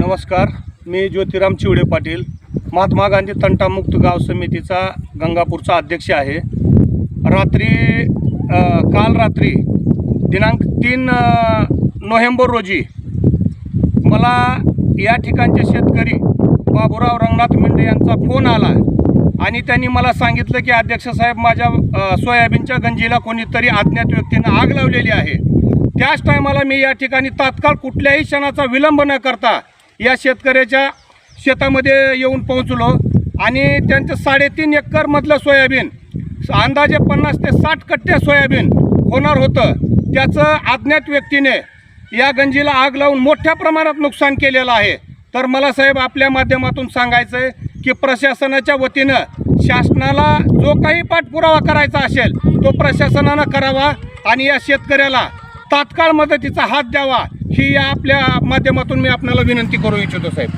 नमस्कार मी ज्योतिराम चिवडे पाटील. महात्मा गांधी तंटामुक्त गाव समितीचा गंगापूरचा अध्यक्ष आहे. रात्री काल रात्री दिनांक तीन नोव्हेंबर रोजी मला या ठिकाणचे शेतकरी बाबुराव रंगनाथ मेंढे यांचा फोन आला आणि त्यांनी मला सांगितलं की अध्यक्ष साहेब माझ्या सोयाबीनच्या गंजीला कोणीतरी अज्ञात व्यक्तीनं आग लावलेली आहे. त्याच टायमाला मी या ठिकाणी तात्काळ कुठल्याही क्षणाचा विलंब न करता या शेतकऱ्याच्या शेतामध्ये येऊन पोहोचलो आणि त्यांचं साडेतीन एकरमधलं सोयाबीन अंदाजे पन्नास ते साठ कट्टे सोयाबीन होणार होतं. त्याचं अज्ञात व्यक्तीने या गंजीला आग लावून मोठ्या प्रमाणात नुकसान केलेलं आहे. तर मला साहेब आपल्या माध्यमातून सांगायचं आहे की प्रशासनाच्या वतीनं शासनाला जो काही पाठपुरावा करायचा असेल तो प्रशासनानं करावा आणि या शेतकऱ्याला तात्काळ मदतीचा हात द्यावा ही या आपल्या माध्यमातून मी आपल्याला विनंती करू इच्छितो साहेब.